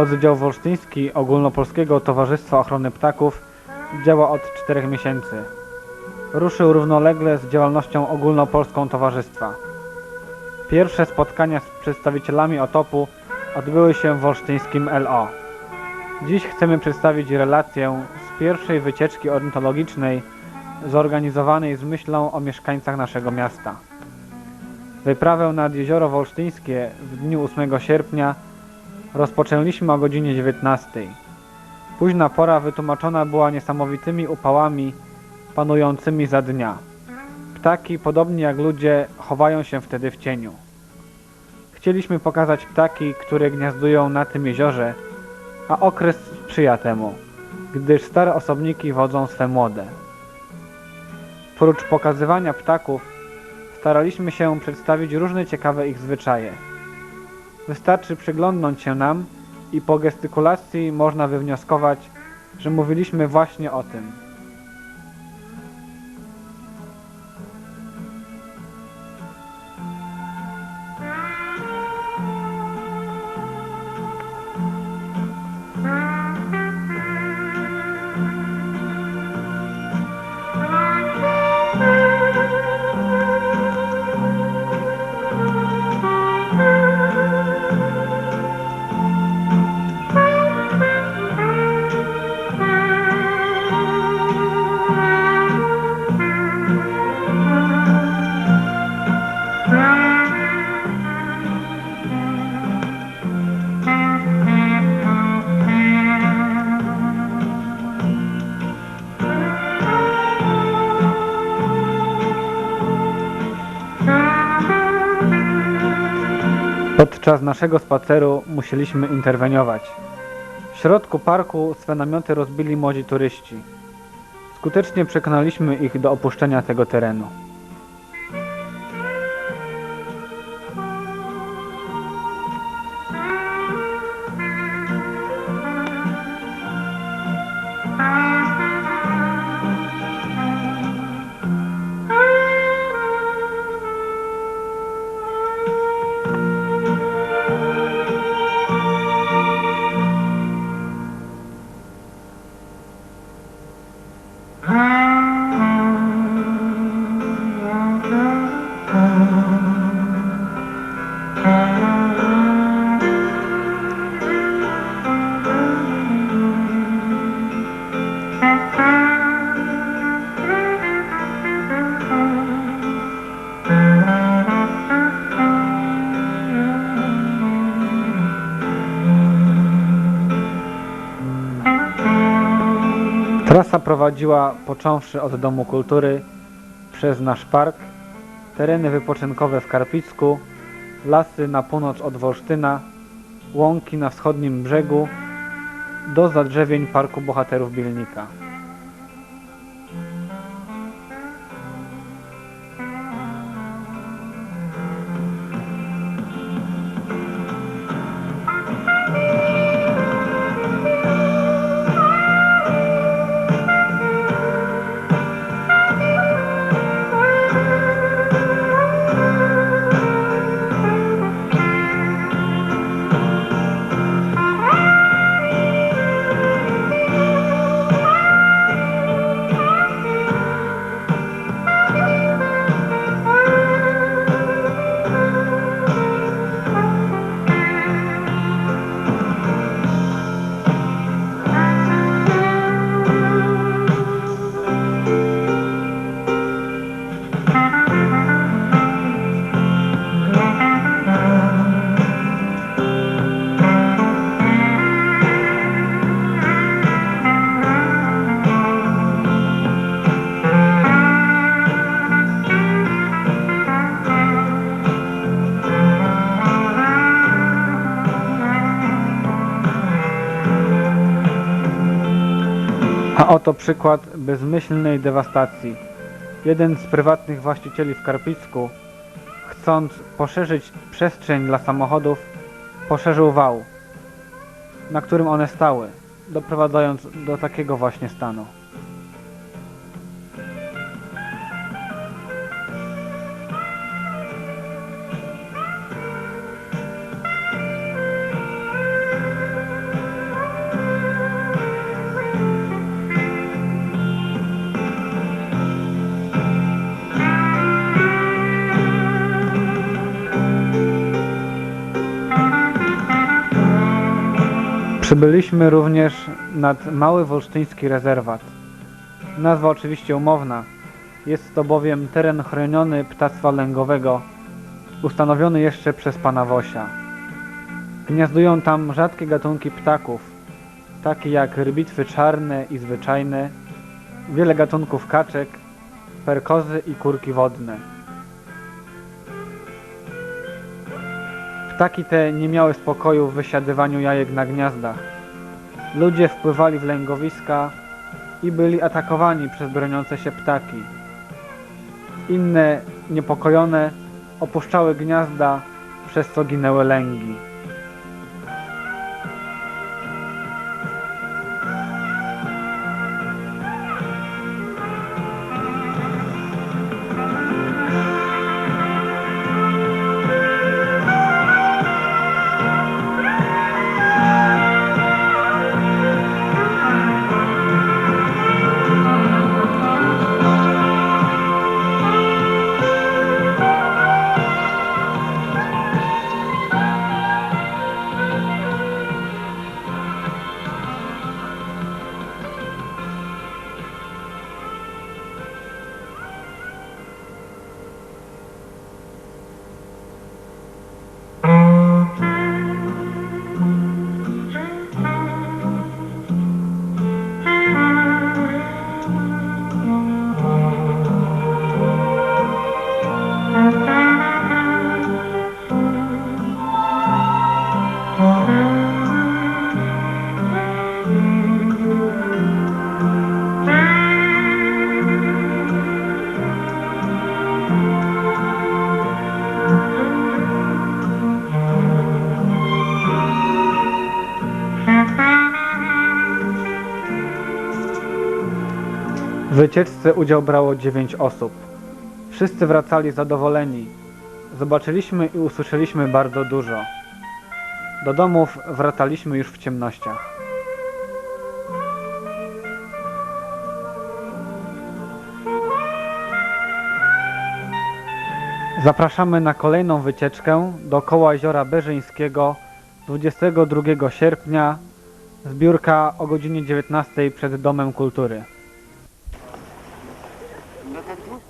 Oddział Wolsztyński Ogólnopolskiego Towarzystwa Ochrony Ptaków działa od czterech miesięcy. Ruszył równolegle z działalnością ogólnopolską towarzystwa. Pierwsze spotkania z przedstawicielami otopu odbyły się w wolsztyńskim LO. Dziś chcemy przedstawić relację z pierwszej wycieczki ornitologicznej zorganizowanej z myślą o mieszkańcach naszego miasta. Wyprawę nad Jezioro Wolsztyńskie w dniu 8 sierpnia rozpoczęliśmy o godzinie 19. Późna pora wytłumaczona była niesamowitymi upałami panującymi za dnia. Ptaki, podobnie jak ludzie, chowają się wtedy w cieniu. Chcieliśmy pokazać ptaki, które gniazdują na tym jeziorze, a okres sprzyja temu, gdyż stare osobniki wodzą swe młode. Prócz pokazywania ptaków, staraliśmy się przedstawić różne ciekawe ich zwyczaje. Wystarczy przyglądnąć się nam i po gestykulacji można wywnioskować, że mówiliśmy właśnie o tym. Podczas naszego spaceru musieliśmy interweniować. W środku parku swe namioty rozbili młodzi turyści. Skutecznie przekonaliśmy ich do opuszczenia tego terenu. Ah! Prowadziła począwszy od Domu Kultury, przez nasz park, tereny wypoczynkowe w Karpicku, lasy na północ od Wolsztyna, łąki na wschodnim brzegu, do zadrzewień Parku Bohaterów Bielnika. Oto przykład bezmyślnej dewastacji. Jeden z prywatnych właścicieli w Karpicku, chcąc poszerzyć przestrzeń dla samochodów, poszerzył wał, na którym one stały, doprowadzając do takiego właśnie stanu. Przybyliśmy również nad Mały Wolsztyński Rezerwat. Nazwa oczywiście umowna. Jest to bowiem teren chroniony ptactwa lęgowego, ustanowiony jeszcze przez pana Wosia. Gniazdują tam rzadkie gatunki ptaków, takie jak rybitwy czarne i zwyczajne, wiele gatunków kaczek, perkozy i kurki wodne. Ptaki te nie miały spokoju w wysiadywaniu jajek na gniazdach. Ludzie wpływali w lęgowiska i byli atakowani przez broniące się ptaki. Inne, niepokojone, opuszczały gniazda, przez co ginęły lęgi. Wycieczce udział brało 9 osób. Wszyscy wracali zadowoleni. Zobaczyliśmy i usłyszeliśmy bardzo dużo. Do domów wracaliśmy już w ciemnościach. Zapraszamy na kolejną wycieczkę dookoła jeziora Berzyńskiego 22 sierpnia. Zbiórka o godzinie 19 przed Domem Kultury.